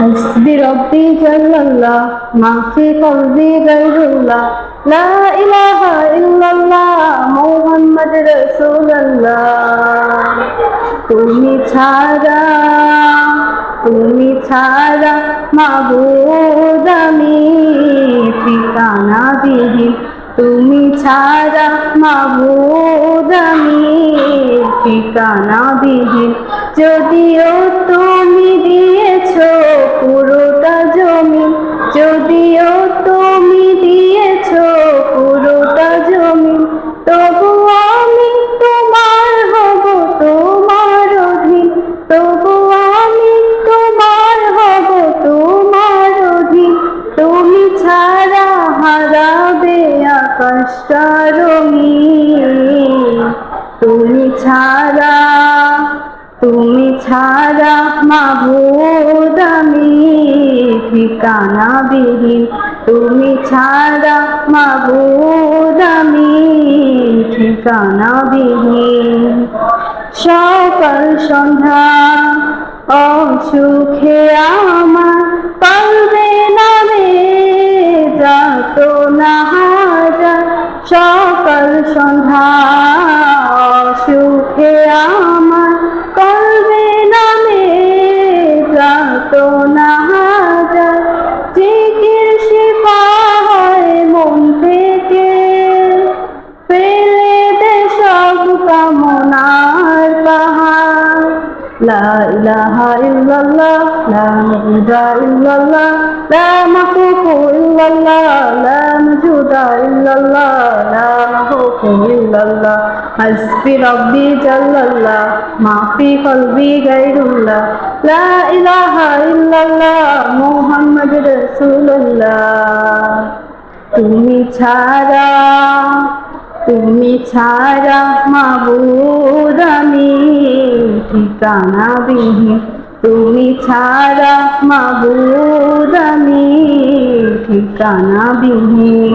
حسبي ربي جل الله ما في قلبي غير الله لا إله إلا الله محمد رسول الله তুমি ছাড়া তুমি ছাড়া মাবুদ আমি ঠিকানা বিহীন তুমি ছাড়া মাবুদ আমি ঠিকানা বিহীন যদিও তুমি দিয়েছ পুরোটা জমি, যদিও তুমি দিয়েছ পুরোটা জমি তবু আমি তোমার হব তোমার অধীন। তবু আমি তোমার হব তোমার অধীন। তুমি ছাড়া হারাবে আকাশটা রঙিন। ছাড়া মাবুদ আমি ঠিকানা বিহীন তুমি ছাড়া মাবুদ আমি ঠিকানা বিহীন সকাল সন্ধ্যা, অসুখে আমার কলবে নামে যাত না হাজার। সকাল সন্ধ্যা সব কামনার পাহাড়। লা ইলাহা ইল্লাল্লাহ, লা মুজা ইল্লাল্লাহ, লা মাকুফু ইল্লাল্লাহ, লা মজুদা ইল্লাল্লাহ, লা মাকুফু ইল্লাল্লাহ। হাসবি রব্বি জাল্লাল্লাহ মা ফি কলবি গায়রুল্লাহ। লা তুমি ছাড়া তুমি ছাড়া মাবুদ ঠিকানা বিহীন। তুমি ছাড়া মাবুদ ঠিকানা বিহীন।